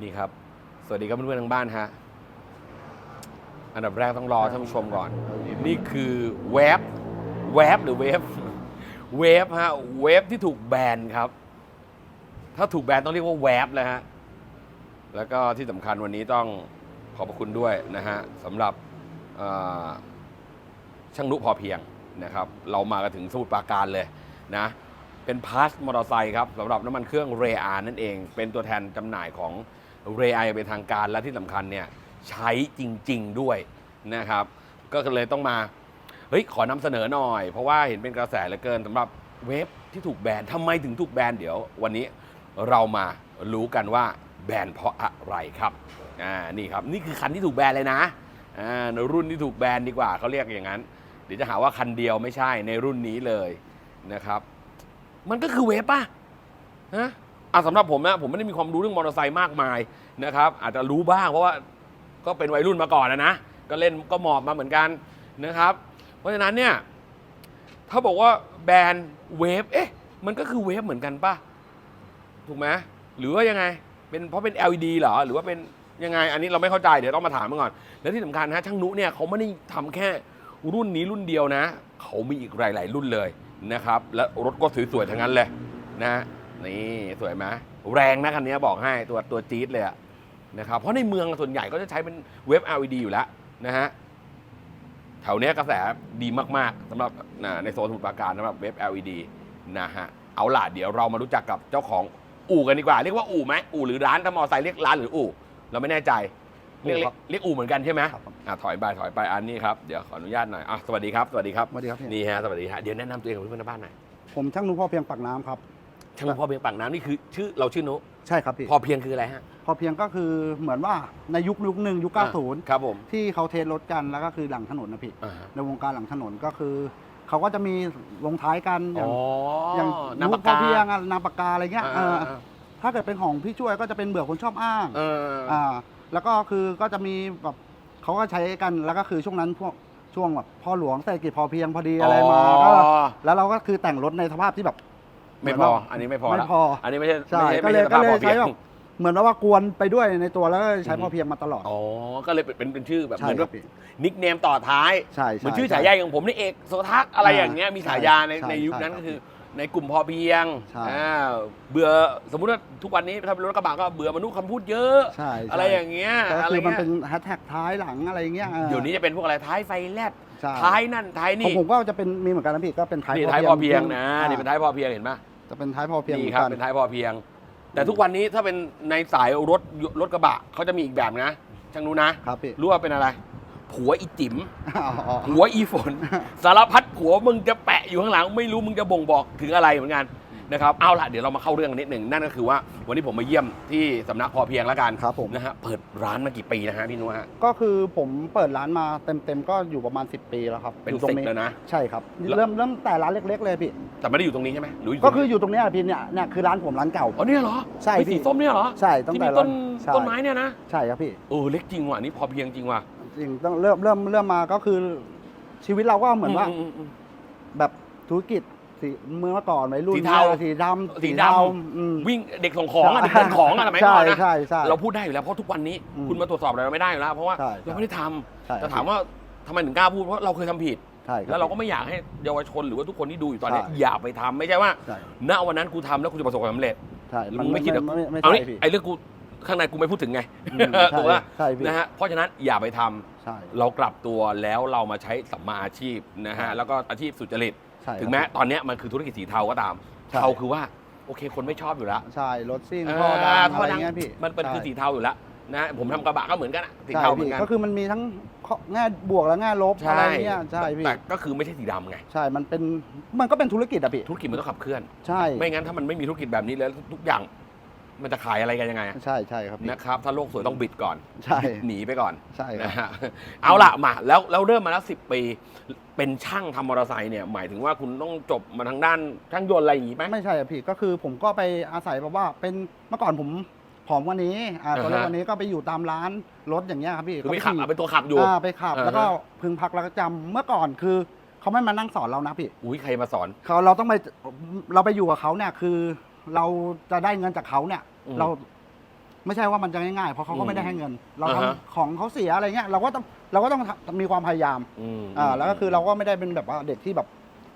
นี่ครับ สวัสดีครับเพื่อนๆทางบ้านฮะ อันดับแรกต้องรอท่านผู้ชมก่อน นี่คือเว็บเว็บหรือเว็บเว็บฮะเว็บที่ถูกแบนครับ ถ้าถูกแบนต้องเรียกว่าเว็บเลยฮะ แล้วก็ที่สำคัญวันนี้ต้องขอบพระคุณด้วยนะฮะสำหรับเอ่อช่างนุพอเพียงนะครับ เรามากันถึงสมุทรปราการเลยนะ เป็นพาสมอเตอร์ไซค์ครับสำหรับน้ำมันเครื่องเรอานั่นเอง เป็นตัวแทนจำหน่ายของ เรไอเป็นทางการและที่สำคัญเนี่ยใช้จริง ๆด้วยนะครับ ก็เลยต้องมาเฮ้ยขอนำเสนอหน่อย เพราะว่าเห็นเป็นกระแสเหลือเกินสำหรับเว็บที่ถูกแบนทำไมถึงถูกแบนเดี๋ยว วันนี้เรามารู้กันว่าแบนเพราะอะไรครับอ่านี่ครับนี่คือคันที่ถูกแบนเลยนะอ่ารุ่นที่ถูกแบนดีกว่าเขาเรียกอย่างนั้น เดี๋ยวจะหาว่าคันเดียวไม่ใช่ในรุ่นนี้เลยนะครับ มันก็คือเวฟป่ะฮะ อะสำหรับผมนะผมไม่ได้มีความรู้เรื่องมอเตอร์ไซค์มากมายนะครับอาจจะรู้บ้างเพราะว่าก็เป็นวัยรุ่นมาก่อนนะนะก็เล่นก็หมอบมาเหมือนกันนะครับ เพราะฉะนั้นเนี่ยถ้าบอกว่าแบรนด์เวฟเอ๊ะมันก็คือเวฟเหมือนกันป่ะถูกไหมหรือว่ายังไงเป็นเพราะเป็น LED เหรอหรือว่าเป็นยังไงอันนี้เราไม่เข้าใจเดี๋ยวต้องมาถามมันก่อน แล้วที่สำคัญนะช่างนุเนี่ยเขาไม่ได้ทำแค่รุ่นนี้รุ่นเดียวนะ เขามีอีกหลาย ๆ รุ่นเลยนะครับ และรถก็สวยๆทั้งนั้นเลยนะ นี่สวยไหมแรงนะคันนี้บอกให้ตัวตัวจี๊ดเลยอะนะครับเพราะในเมืองส่วนใหญ่ก็จะใช้เป็นเว็บ LED อยู่แล้วนะฮะแถวเนี้ยกระแสดีมากๆสำหรับอ่าในโซนสมุทรปราการสำหรับเว็บ LED นะฮะเอาล่ะเดี๋ยวเรามารู้จักกับเจ้าของอู่กันดีกว่า เรียกว่าอู่ไหมอู่หรือร้านถ้ามอไซค์เรียกร้านหรืออู่เราไม่แน่ใจเรียกอู่ครับเรียกอู่เหมือนกันใช่ไหมครับผมอะถอยไปถอยไปอันนี้ครับเดี๋ยวขออนุญาตหน่อยอะสวัสดีครับสวัสดีครับสวัสดีครับพี่นี่ฮะสวัสดีฮะเดี๋ยวแนะนำตัวเองกับเพื่อนๆในบ้านหน่อยผมช่างนุพ่อเพียงปากน้ำครับ ช่างพอเพียงปากน้ำนี่คือชื่อเราชื่อนุใช่ครับพี่ พอเพียงคืออะไรฮะ พอเพียงก็คือเหมือนว่าในยุคยุคหนึ่งยุค 90 ครับผมที่เขาเทสรถกันแล้วก็คือหลังถนนนะพี่อ่าฮะในวงการหลังถนนก็คือ เขาก็จะมีลงท้ายกันออ๋ย่างออย่างน้ำยุปาคกพอกาเพียงอะนามปากกาอะไรเงี้ยอ่าเอออ่าถ้าเกิดเป็นของพี่ช่วยก็จะเป็นเบื่อคนชอบอ้าง เอออ่าแล้วก็คือก็จะมีแบบเขาก็ใช้กันแล้วก็คือช่วงนั้นพวกช่วงแบบพ่อหลวงเศรษฐกิจพอเพียงพอดีอะไรมาก็แล้วเราก็คือแต่งรถในสภาพที่แบบ ไม่พอ อันนี้ไม่พอไม่ละพออันนี้ไม่ใช่ใช่ไม่ใช่ก็เลยไม่ใช่สภาพพอเพีก็เลยใช้ยงแบบเหมือนว่ากวนไปด้วยในตัวแล้วก็ใช้อืมพอเพียงมาตลอด อ๋อ ก็เลยเป็นเป็นเป็นชื่อแบบเหใช่มือนคแบรับบพี่นิกเนมต่อท้ายใช่เหมือนใช่ชื่อใช่ฉายาอย่างผมนี่เอกโซทักอะไรอ่าอย่างเงี้ยมีฉายาในใช่ในยุคนั้นใช่ก็คือในกลุ่มพอเพียงใช่อ่าเบื่อสมมุติว่าทุกวันนี้ถ้าเป็นรถกระบะก็เบื่อมนุษย์คำพูดเยอะใช่ใช่อะไรอย่างเงี้ยก็อะไรคือมันเงี้ยเป็นแฮชแท็กท้ายหลังอะไรเงี้ยออเดี๋ยวนี้จะเป็นพวกอะไรท้ายไฟแลบใช่ท้ายนั่นท้ายของนี่ผมก็จะเป็นมีเหมือนกันนะพี่ก็เป็นท้ายนี่ท้ายพอเพียงนะนี่เป็นท้ายท้ายพอเพียงเห็นปะ จะเป็นท้ายพอเพียงนี่เหมือนครับกัน เป็นท้ายพอเพียง แต่ทุกวันนี้ถ้าเป็นในสายรถรถกระบะเขาจะมีอีกแบบนะช่างรู้นะครับพี่ รู้ว่าเป็นอะไร ผัวอีจิ๋ม อ๋ออ๋อผัวอีฝน สารพัดผัวมึงจะแปะอยู่ข้างหลัง ไม่รู้มึงจะบ่งบอกถึงอะไรเหมือนกัน นะครับเอาล่ะเดี๋ยวเรามาเข้าเรื่องกันนิดหนึ่งนั่นก็คือว่าวันนี้ผมมาเยี่ยมที่สำนักพอเพียงแล้วกันครับผม นะฮะเปิดร้านมากี่ปีนะฮะพี่นุ้ฮะ ก็คือผมเปิดร้านมาเต็มๆก็อยู่ประมาณ 10 ปีแล้วครับเป็นอยู่ตรสิบงนี้แล้วนะ ใช่ครับแล้ว เริ่มเริ่มแต่ร้านเล็ก ๆ เลยพี่ แต่ไม่ได้อยู่ตรงนี้ใช่ไหมหรืออยู่ก็ตรงคือนี้อยู่ตรงเนี้ยพี่เนี่ยเนี่ยคือร้านผมร้านเก่า อ๋อเนี่ยเหรอใช่ไอ้พี่สีส้มเนี่ยเหรอใช่ตั้งที่แต่มีต้นใช่ต้นไม้เนี่ยนะใช่ครับพี่เออเล็กจริงว่ะนี่พอเพียงจริงว่ะจริงต้องเริ่มเริ่มเริ่มมาก็คือชีวิตเราก็เหมือนว่า อืมอืมแบบธุรกิจ สีเมื่อก่อนวัยรุ่นสีเทาสีดำสีดำเทาอืม วิ่งเด็กส่งของอะเด็กเดินของอะสมัยก่อนนะใช่ใช่เราพูดได้อยู่แล้วเพราะทุกวันนี้อืมคุณมาตรวจสอบอะไรเราไม่ได้อยู่แล้วเพราะว่าใช่เราไม่ได้ทำใช่แต่ถามว่าทำไมถึงกล้าพูดเพราะเราเคยทำผิด ใช่คบ แล้วเราก็ไม่อยากให้เยาวชนหรือว่าทุกคนที่ดูอยู่ตอนนี้ใช่ อย่าไปทำไม่ใช่ว่าใช่ณวันนั้นกูทำแล้วกูจะประสบความสำเร็จ ใช่มึงไม่คิดหรอ ไม่ไม่เอาใช่นี่พี่ ไอ้เรื่องกูข้างในกูไม่พูดถึงไงอืมถูกป่ะใช่พี่ นะฮะเพราะฉะนั้นอย่าไปทำ ใช่ เรากลับตัวแล้วเรามาใช้สัมมาอาชีพนะฮะ แล้วก็อาชีพสุจริต ใช่ถึงแม้ตอนเนี้ยมันคือธุรกิจสีเทาก็ตามใช่ เทาคือว่าโอเคคนไม่ชอบอยู่แล้วใช่รถซิ่งเออท่อดังท่ออะไรดังเงี้ยพี่มันเป็นคือใช่สีเทาอยู่แล้วนะผมทำกระบะก็เหมือนกันอะสีใช่เทาเหมือพี่นกัน ก็คือมันมีทั้งข้อแง่บวกและแง่ลบอะไรเงี้ยใช่พี่แต่ก็คือไม่ใช่สีดำไง ใช่มันเป็นมันก็เป็นธุรกิจอะพี่ธุรกิจมันต้องขับเคลื่อน ใช่ ไม่งั้นถ้ามันไม่มีธุรกิจแบบนี้แล้วทุกอย่าง มันจะขายอะไรกันยังไงอะใช่ใช่ครับพี่นะครับ ถ้าโลกสวยต้องบิดก่อนใช่หนีไปก่อนใช่ครันะบฮะเอาล่ะมาแล้วแล้วเริ่มมาแล้วสิปี เป็นช่างทำมอเตอร์ไซค์เนี่ยหมายถึงว่าคุณต้องจบมาทางด้านช่างยนต์อะไรอย่างงี้ไหมไม่ใช่อะพี่ก็คือผมก็ไปอาศัยแบบว่าเป็นเมื่อก่อนผมผอมกว่านี้อ่าอ่าฮะตอนแรกวันนี้ก็ไปอยู่ตามร้านรถอย่างเงี้ยครับพี่คือไม่ก็ขับขี่เอาเป็นตัวขับอยู่อ่าไปขับอ่าฮะแล้วก็พึงพักแล้วก็จำเมื่อก่อนคือเขาไม่มานั่งสอนเรานะพี่อุ้ยใครมาสอนเขาเราต้องไปเราไปอยู่กับเขาเนี่ยคือ เราจะได้เงินจากเขาเนี่ย อืมเราไม่ใช่ว่ามันจะง่ายๆเพราะเขาก็ไม่ได้ให้เงิน เราทำอ่าฮะของเขาเสียอะไรเงี้ยเราก็ต้องเราก็ต้องทำมีความพยายาม อืมอ่าแล้วก็คือเราก็ไม่ได้เป็นแบบว่าเด็กที่แบบ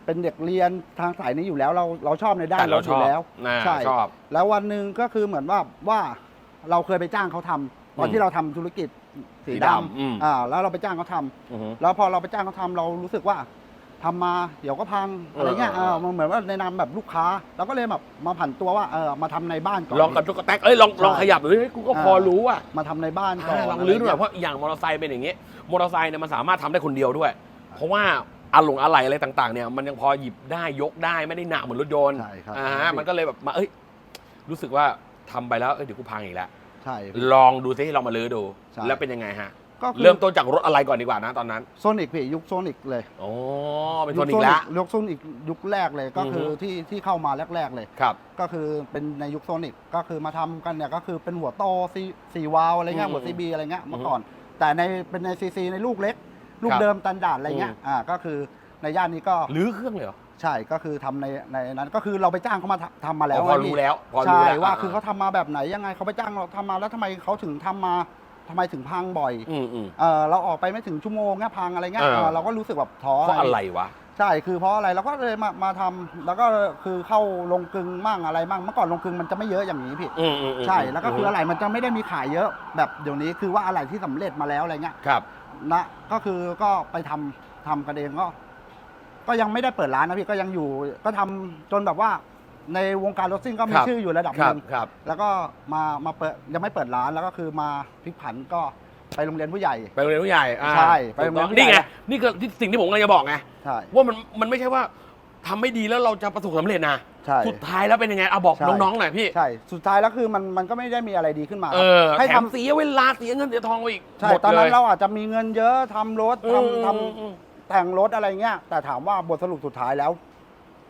เป็นเด็กเรียนทางสายนี้อยู่แล้ว เราเราชอบในด้านแต่เราถอยู่แล้วชอบอ่าใช่ชอบ แล้ววันหนึ่งก็คือเหมือนว่าว่าเราเคยไปจ้างเขาทำตอนอืมที่เราทำธุรกิจสีสีดดำอืมำอ่าแล้วเราไปจ้างเขาทำอือฮึแล้วพอเราไปจ้างเขาทำเรารู้สึกว่า ทำมาเดี๋ยวก็พังอะไรเงี้ยเออเออเออมันเหมือนว่าในนามแบบลูกค้าเราก็เลยแบบมาผันตัวว่าเออมาทำในบ้านก่อนลองกับตุ๊กแตกเอ้ยลองใช่ลองขยับดูดิเฮ้ยกูก็พอรู้อะมาทำในบ้านก่อนอ่าลองลื้อดูหน่อยะเพไรเงี้ราะอย่างมอเตอร์ไซค์เป็นอย่างงี้มอเตอร์ไซค์เนี่ยมันสามารถทำได้คนเดียวด้วย เพราะว่าอะหลงอะไหล่อะไรต่างๆเนี่ยมันยังพอหยิบได้ยกได้ไม่ได้หนักเหมือนรถยนต์ใช่ครับอ่าฮะมันก็เลยแบบมาเอ้ยรู้สึกว่าทำไปแล้วเอ้ยเดี๋ยวกูพังอีกแล้วใช่ลองดูซิลองมาลื้อดูใช่แล้วเป็นยังไงฮะ ก็คือเริ่มต้นจากรถอะไรก่อนดีกว่านะตอนนั้นโซนิกพี่ยุคโซนิกเลยอ๋อเป็นโซนิกแล้วยุคโซนิกยุคแรกเลยก็คือออฮึที่ที่เข้ามาแรก ๆ เลยครับ ก็คือเป็นในยุคโซนิกก็คือมาทำกันเนี่ยก็คือเป็นหัวโตซีซีวาลอะไรเงี้ยอืมหัวซีบีอะไรเงี้ยเมื่ออืมก่อน แต่ในเป็นในซีซีในลูกเล็ก ลูกครับเดิมตันดาดอะไรเงี้ยอืมอ่าก็คือในย่านนี้ก็ลื้อเครื่องเลยเหรอใช่ก็คือทำในในนั้นก็คือเราไปจ้างเขามาทำทำมาแล้วอ๋อพอไงพี่รู้แล้วพอรู้ใช่แล้วว่าอ่าคือเขาทำมาแบบไหนยังไงเขาไปจ้างเราทำมาแล้วทำไมเขาถึงทำมา ทำไมถึงพังบ่อยอืมอืม เออเราออกไปไม่ถึงชั่วโมงเงี้ยพังอะไรเงี้ยเออ เออเราก็รู้สึกแบบท้อเพราะอะไรวะ ใช่คือเพราะอะไรเราก็เลยมามาทำแล้วก็คือเข้าลงกลึงมั่งอะไรมั่งเมื่อก่อนลงกลึงมันจะไม่เยอะอย่างนี้พี่ อืมอืมอืมใช่แล้วก็คืออะไรมันจะไม่ได้มีขายเยอะแบบเดี๋ยวนี้คือว่าอะไรที่สำเร็จมาแล้วอะไรเงี้ยครับ นะก็คือก็ไปทำทำกันเองก็ ก็ยังไม่ได้เปิดร้านนะพี่ก็ยังอยู่ ก็ทำจนแบบว่า ในวงการรถซิ่งก็มีครับชื่ออยู่ระดับคหรับนึ่งครับ แล้วก็มามาเปิดยังไม่เปิดร้านแล้วก็คือมาพลิกผันก็ไปโรงเรียนผู้ใหญ่ ไปโรงเรียนผู้ใหญ่อ่าใช่ไปโรงเรียนผู้ใหญ่ นี่ไงนี่คือที่สิ่งที่ผมกำลังจะบอกไงใช่ ว่ามันมันไม่ใช่ว่าทำไม่ดีแล้วเราจะประสบความสำเร็จนะใช่สุดท้ายแล้วเป็นยังไงเอาบอกใช่ น้องๆหน่อยพี่ใช่ สุดท้ายแล้วคือมันมันก็ไม่ได้มีอะไรดีขึ้นมาเออให้แถทำมเสียเวลาเสียเงินเสียทองไปอีกใช่หมดตอนนั้นลยเราอาจจะมีเงินเยอะทำรถอืมทำทอืมอืมำแต่งรถอะไรเงี้ยแต่ถามว่าบทสรุปสุดท้ายแล้ว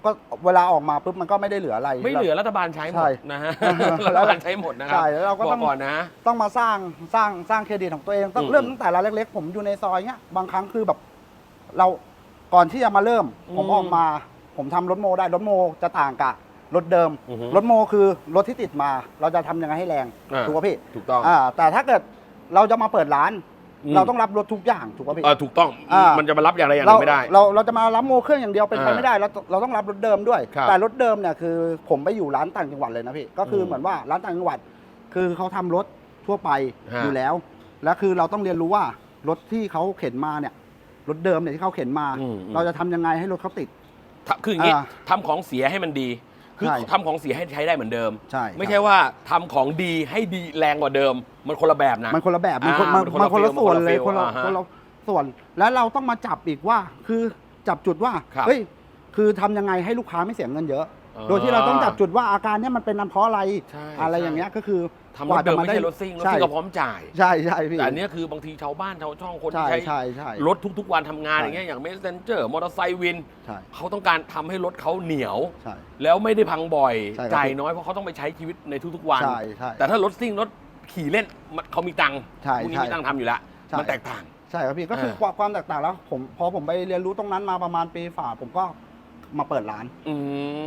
ก็เวลาออกมาปุ๊บมันก็ไม่ได้เหลืออะไร ไม่เหลือรัฐบาลใช้หมใช่ดนะฮะแล้รัวฐบาลใช้หมดนะครัใช่แล้วเราก็บต้ออกง ก่อนนะ ต้องมาสร้างสร้างสร้างเครดิตของตัวเองต้องอืมเริ่มตั้งแต่ร้านเล็กๆ ผมอยู่ในซอยเงี้ยบางครั้งคือแบบ เราก่อนที่จะมาเริ่ม ผมอืมออกมา ผมทำรถโมได้รถโมจะต่างกับรถเดิม อือฮึรถโมคือรถที่ติดมา เราจะทำยังไงให้แรงอ่า ถูกป่ะพี่ถูกต้อง อ่าแต่ถ้าเกิดเราจะมาเปิดร้าน อืม เราต้องรับรถทุกอย่างถูกป่ะพี่ เออถูกต้องอ่ามั มันจะมารับอย่างใดอย่างหเรานึ่งไม่ได้ เราเราจะมารับโมเครื่องอย่างเดียวเป็นไปอ่าไม่ได้เราเราต้องรับรถเดิมด้วย ครับแต่รถเดิมเนี่ยคือผมไปอยู่ร้านต่างจังหวัดเลยนะพี่ก็คืออมเหมือนว่าร้านต่างจังหวัด คือเขาทำรถทั่วไปฮะ อยู่แล้ว แล้วคือเราต้องเรียนรู้ว่ารถที่เขาเข็นมาเนี่ยรถเดิมเนี่ยที่เขาเข็นมา อืมอืมเราจะทำยังไงให้รถเขาติดทำคืออย่างนี้อ่า ทำของเสียให้มันดี คือใช่ทำของเสียให้ใช้ได้เหมือนเดิม ใช่ไม่ใช่ว่าทำของดีให้ดีแรงกว่าเดิม มันคนละแบบนะ มันคนละแบบมันคนอ่ามันมันคนมัละนคนละฟีลส่วนเลยมัคนนคนละละฟีลคนละส่วนแล้วเราต้องมาจับอีกว่า คือจับจุดว่าครับเฮ้ยคือทำยังไงให้ลูกค้าไม่เสียเงินเยอะ อ่าโดยที่เราต้องจับจุดว่าอาการเนี้ยมันเป็นเพราะอะไร ใช่อะไรใช่ อย่างเงี้ยก็คือ ทำรถเดิมไม่ใช่รถซิ่งรถใช่ซิ่งก็พร้อมจ่าย ใช่ใช่พี่แต่อันเนี้ยคือบางทีชาวบ้านชาวช่องคนใช่ที่ใช้ใช่ใช่รถทุก ๆ วันทำงานใช่อย่างเงี้ยอย่างเมสเซนเจอร์มอเตอร์ไซค์วิน ใช่เขาต้องการทำให้รถเขาเหนียว ใช่ แล้วไม่ได้พังบ่อย ใช่ครับ จ่ายน้อยเพราะเขาต้องไปใช้ชีวิตในทุกๆวัน ใช่ใช่ แต่ถ้ารถซิ่งรถขี่เล่นมันเขามีตังค์ใช่พวกนี้ใช่มีตังค์ทำอยู่แล้วใช่ มันแตกต่าง ใช่ครับพี่ก็คืออ่าความความแตกต่างแล้วผมพอผมไปเรียนรู้ตรงนั้นมาประมาณปีฝ่าผมก็ มาเปิดร้านอื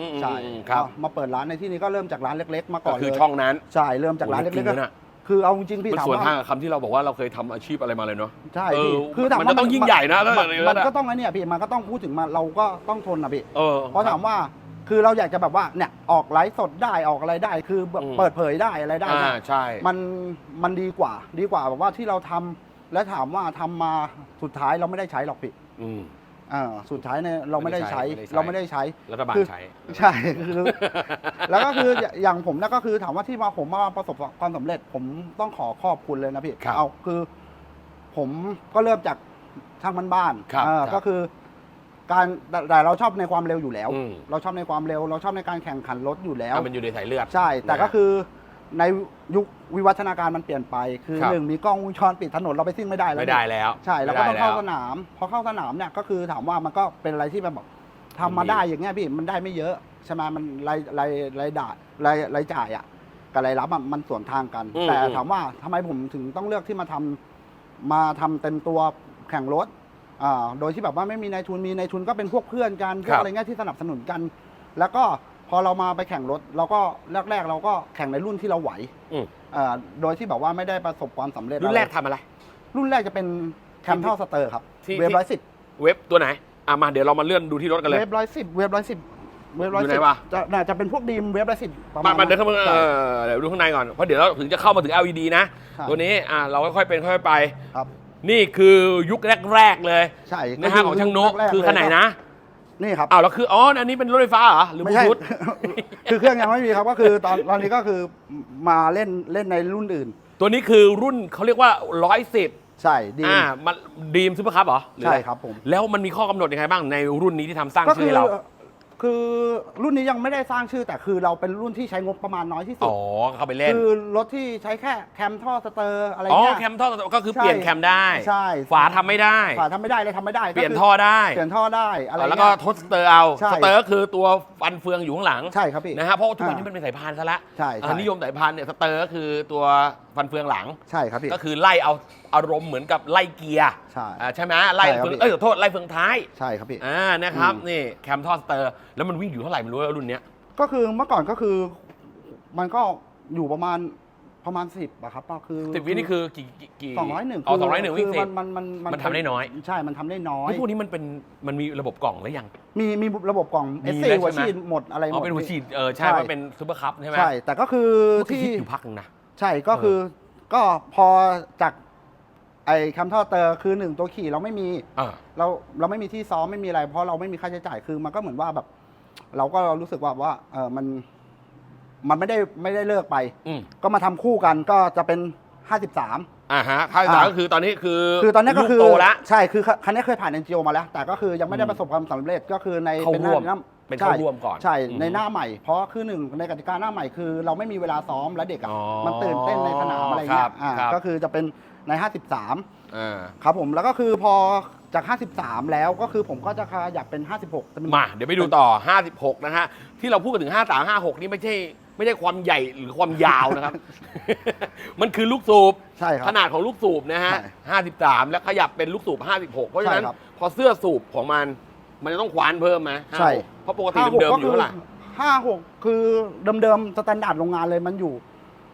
มใช่ครับก็มาเปิดร้านในที่นี้ก็เริ่มจากร้านเล็ก ๆ มาก่ก็อนคืเลอยช่องนั้นใช่เริ่มจากร้านเล็กๆโอ้โหก็จริงๆนะคือเอาจริงๆพี่มันถามสวนว่า ทางกับคำที่เราบอกว่าเราเคยทำอาชีพอะไรมาเลยเนาะ ใช่เอพี่อคือถามมันว่าจะต้องยิ่งใหญ่นะถ้ามันอย่างนั้นมันอะ ก็ต้องไอ้เนี่ยพี่มันก็ต้องพูดถึงมาเราก็ต้องทนนะพี่เออ เพราะถามว่าคือเราอยากจะแบบว่าเนี่ยออกไลฟ์สดได้ออกอะไรได้ คือแบบอืม เปิดเผยได้อะไรได้อ่าเนี่ยใช่ มันมันดีกว่า ดีกว่าแบบว่าที่เราทำและถามว่าทำมาสุดท้ายเราไม่ได้ใช้หรอกพี่ อืม อ่าสุดท้ายเนี่ยเราไม่ได้ใช้ไม่ได้ใช้เราไม่ได้ใช้รัฐบาลคือใช้ใช่คือแล้วก็คืออย่างผมเนี่ยก็คือถามว่าที่มาผมมาประสบความสำเร็จ ผมต้องขอขอบคุณเลยนะพี่ครับเอาคือ ผมก็เริ่มจากช่างบ้านๆครับเออครับก็คือการแต่แต่เราชอบในความเร็วอยู่แล้วอืมเราชอบในความเร็ว เราชอบในการแข่งขันรถอยู่แล้วอะมันอยู่ในสายเลือดใช่ แต่นะก็คือ ในยุควิวัฒนาการมันเปลี่ยนไป คือครับหนึ่งมีกล้องวงจรปิดถนนเราไปซิ่งไม่ได้แล้วไม่ได้แล้วใช่แล้วก็ไม่ต้องได้เข้าแล้วสนาม พอเข้าสนามเนี่ยก็คือถามว่ามันก็เป็นอะไรที่แบบทำมาได้อย่างเงี้ยพี่มันได้ไม่เยอะใช่ไหมมันรายรายรายด่ารายรายจ่ายอะกับรายรับอะมันส่วนทางกัน อืมแต่อืม ถามว่าทำไมผมถึงต้องเลือกที่มาทำมาทำเต็มตัวแข่งรถอ่าโดยที่แบบว่าไม่มีนายทุนมีนายทุนก็เป็นพวกเพื่อนกันพวครักบอะไรเงี้ยที่สนับสนุนกัน แล้วก็ พอเรามาไปแข่งรถเราก็แรกๆ เราก็แข่งในรุ่นที่เราไหวอืม เอ่อโดยที่แบบว่าไม่ได้ประสบความสำเร็จรุ่นแรกอะไทำอะไร รุ่นแรกจะเป็นแคมทัลสเตอร์ครับที่เวฟที่ ร้อยสิบเว็บตัวไหนอะมาเดี๋ยวเรามาเลื่อนดูที่รถกันเลย เวฟร้อยสิบเวฟร้อยสิบเวฟร้อยอยู่ไหสินบวะ จะน่าจะเป็นพวกดีมเวฟร้อยสิบประมามาณมาเดินเข้ามาใช่เออเดี๋ยวดูข้างในก่อนเพราะเดี๋ยวเราถึงจะเข้ามาถึง LED นะใช่ตัวนี้อะเราค่อยๆเป็นค่อยๆไป ครับนี่คือยุคแรก ๆ เลยใช่นะฮะของช่างนก แรๆคือขนาดไหนเลยนะ นี่ครับอ้าวแล้วคืออ๋ออันนี้เป็นรถไฟฟ้าเหรอหรือไม่ใช่บลูทูธ คือเครื่องยังไม่มีครับก็คือตอนตอนนี้ก็คือมาเล่นเล่นในรุ่นอื่น ตัวนี้คือรุ่นเขาเรียกว่าร้อยสิบใช่ดี อ่ามันดีมซูเปอร์คัพเหรอหอใช่อะไครับผม แล้วมันมีข้อกำหนดยังไงบ้างในรุ่นนี้ที่ทำสร้างก็ชื่คืออให้เรา คือรุ่นนี้ยังไม่ได้สร้างชื่อแต่คือเราเป็นรุ่นที่ใช้งบประมาณน้อยที่สุด อ๋อเข้าไปเล่น คือรถที่ใช้แค่แคมท่อสเตอร์อะไรอ๋อเงี้ย แคมท่อก็คือใช่เปลี่ยนแคมได้ ใช่ ฝาทำไม่ได้ ฝาทำไม่ได้เลยทำไม่ได้เปลี่ยนก็คืท่อได้เปลี่ยนท่อได้อะไรแล้วก็เงี้ย ทดสเตอร์เอาใช่ สเตอร์ก็คือตัวฟันเฟืองอยู่ข้างหลังใช่ครับพี่ นะฮะเพราะว่าทุกวันอ่านี้มันเป็นสายพานซะละใช่ใช่ อ่านิยมสายพานเนี่ยสเตอร์ก็คือตัวฟันเฟืองหลัง ใช่ครับพี่ ก็คือไล่เอา อารมณ์เหมือนกับไล่เกียร์ใช่อ่าใช่ไหมไล่ใช่ครับเฟืองพี่ เอ้ยขอโทษไล่เฟืองท้ายใช่ครับพี่ อ่านะครับอืมนี่แคมทอสเตอร์ แล้วมันวิ่งอยู่เท่าไหร่ไม่รู้แล้วรุ่นเนี้ยก็คือเมื่อก่อนก็คือ มันก็อยู่ประมาณประมาณสิบอะครับก็คือสิบวินี่คือกี่กี่กี่สองร้อยหนึ่งอ๋อสองร้อยหนึ่งวิ่งสิบมันมันมันทำได้น้อย ใช่ มันทำได้น้อยไอ้พวกนี้มันเป็นมันมีระบบกล่องหรือยัง มีมีระบบกล่องมี S แล้ว4หัวใช่ไหม ฉีดหมดอะไรหมอ๋อด เป็นหัวฉีดเออใช่ใช่ว่าเป็นซูเปอร์คัพใช่ไหมใช่ แต่ก็คือที่ที่อยู่พักหนึงนะ ใช่ก็คือ ก็พอจาก ไอ้คำท่อเตอร์คือหนึ่งตัวขี่เราไม่มีอ่า เราเราไม่มีที่ซ้อมไม่มีอะไร เพราะเราไม่มีค่าใช้จ่ายคือมันก็เหมือนว่าแบบ เราก็รู้สึกว่าว่าเออมันมันไม่ได้ไม่ได้เลิกไป อืมก็มาทำคู่กันก็จะเป็น 53 อ่าฮะค่าใช้จ่ายอ่า ก็คือตอนนี้คือคือตอนนี้ก็คือลูโตละ ใช่คือคันนี้เคยผ่าน NGO มาแล้ว แต่ก็คือยังไม่ได้อืมประสบความสำเร็จก็คือในเข้าเป็นหร่วมน้าเป็นใช่เข้าร่วมก่อนใช่อืมในหน้าใหม่เพราะคือหนึ่งในกติกาหน้าใหม่คือ เราไม่มีเวลาซ้อมและเด็กอะอ๋อมันตื่นเต้นในสนามอะไรครัเงี้บยอ่าครับ ก็คือจะเป็น ใน 53 อ่า ครับผมแล้วก็คือพอจาก 53 แล้วก็คือผมก็จะขยับเป็น 56จะเป็นมาเดี๋ยวไปดูต่อ 56 นะฮะ ที่เราพูดกันถึง 53 56 นี่ไม่ใช่ไม่ใช่ความใหญ่หรือความยาวนะครับ มันคือลูกสูบใช่ครับขนาดของลูกสูบนะฮะใช่53 แล้วขยับเป็นลูกสูบ 56 เพราะฉะนั้น ใช่ครับ พอเสื้อสูบของมัน มันจะต้องควานเพิ่มไหมใช่56เพราะปกติเดิมๆอยู่เท่าไหร่ 56คือเดิมๆสแตนดาร์ดโรงงานเลยมันอยู่